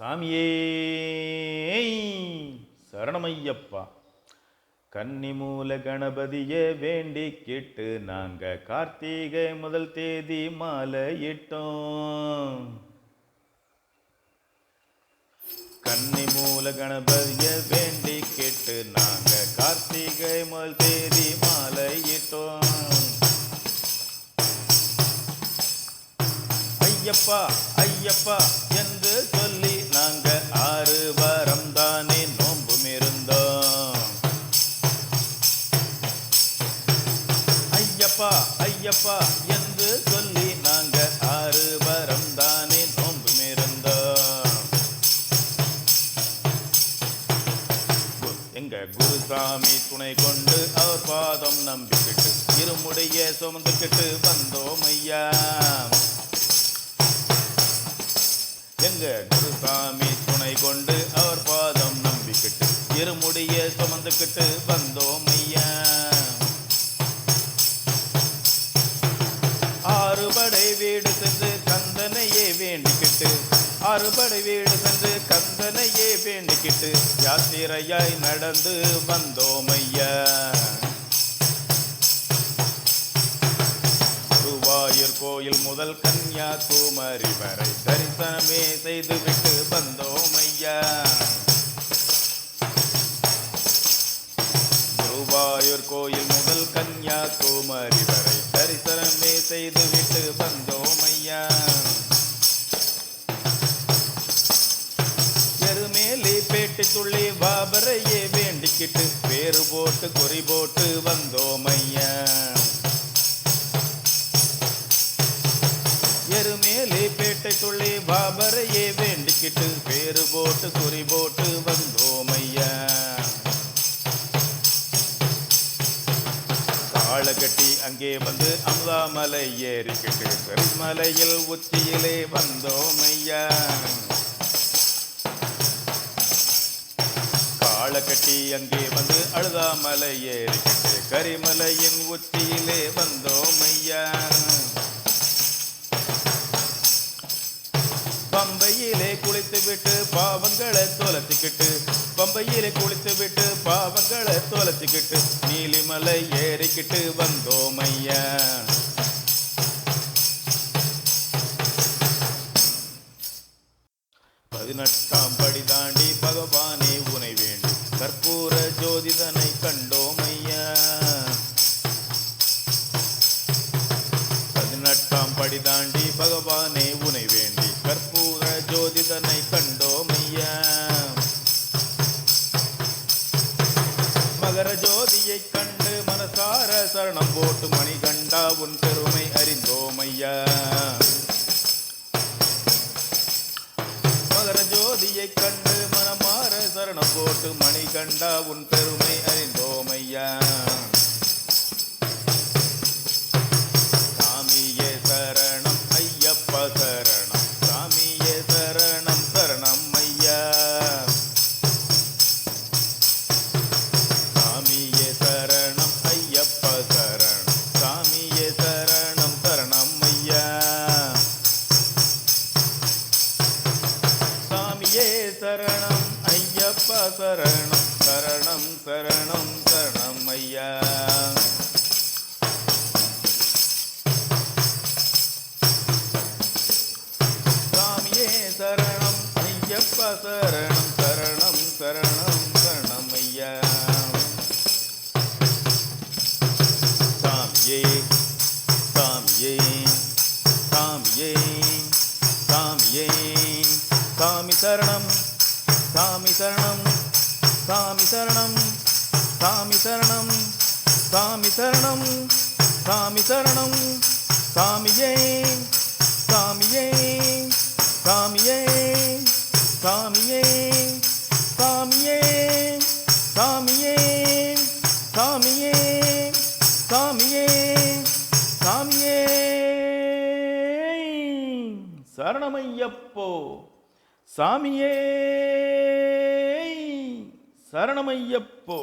சாமியே சரணமையப்பா. கன்னிமூல கணபதியே வேண்டி கேட்டு நாங்க கார்த்திகை முதல் தேதி மாலை இட்டோம் கன்னி கன்னிமூல கணபதியை வேண்டி கேட்டு நாங்க கார்த்திகை முதல் தேதி மாலை இட்டோம் ஐயப்பா ஐயப்பா என் ஐயப்பா ஐயப்பா என்று சொல்லி நாங்க ஆறு வரம் தானே நோன்பும் எங்க குருசாமி துணை கொண்டு அவர் பாதம் நம்பிக்கிட்டு இருமுடைய சுமந்துக்கிட்டு வந்தோம் ஐயா. எங்க குருசாமி துணை கொண்டு அவர் பாதம் நம்பிக்கிட்டு இருமுடைய சுமந்துக்கிட்டு வந்தோம் ஐயா. அறுபடை வீடு சென்று கந்தனையே வேண்டிக்கிட்டு அறுபடை வீடு சென்று கந்தனையே வேண்டிக்கிட்டு யாத்திரையாய் நடந்து வந்தோம் ஐயா. குருவாயூர் கோயில் முதல் கன்னியாகுமரி வரை தரிசனமே செய்துவிட்டு வந்தோம் ஐயா. குருவாயூர் கோயில் முதல் கன்னியாகுமரி வரை தரிசனமே செய்துவிட்டு வந்தோம் ஐயா எருமேலி பேட்டி துள்ளி பாபரையே வேண்டிக்கிட்டு பேரு போட்டு குறி போட்டு வந்தோம் ஐயா எருமேலி பேட்டை துள்ளி பாபரையே வேண்டிக்கிட்டு பேரு போட்டு குறி போட்டு கட்டி அங்கே வந்து அமுதாமலை ஏறிக்கிட்டு பெருமலையில் உச்சியிலே வந்தோம் ஐயா காலக்கட்டி அங்கே வந்து அழுதாமலை ஏறிக்கிட்டு கரிமலையின் உச்சியிலே வந்தோம் ஐயா பம்பையிலே குளித்து விட்டு பாவங்களை தொலைச்சிக்கிட்டு பம்பையிலே குளித்து விட்டு பாவங்களை தொலைச்சிக்கிட்டு நீலிமலை ஏறிக்கிட்டு வந்தோம் ஐயா. பதினெட்டாம் படி தாண்டி பகவானே உனை வேண்டும் கற்பூர ஜோதிதனை கண்டோம் ஐயா. பதினெட்டாம் படி தாண்டி பகவானே உனை வேண்டி கற்பூர ஜோதிதனை கண்டோம் மகர ஜோதியை கண்டு மனசார சரணம் போட்டு மணி கண்டா உன் பெருமை அறிந்தோம் மகர ஜோதியை கண்டு மனமாற சரணம் போட்டு மணி கண்டா உன் பெருமை அறிந்தோமையா. சரணம் ஐயப்ப சரணம் சரணம் சரணம் சரணம் ஐயா. சாமியே சரணம் ஐயப்ப சரணம் சரணம் சரணம் சரணம் ஐயா. சாமியே சாமியே சாமியே சாமியே சாமி சரணம். சாமி சரணம் சாமி சரணம் சாமி சரணம் சாமி சரணம் சாமி சரணம் சாமியே சாமியே சாமியே சாமியே சாமியே சாமியே சாமியே சாமியே சாமியே. சரணமையப்போ சாமியே. சரணமையப்போ.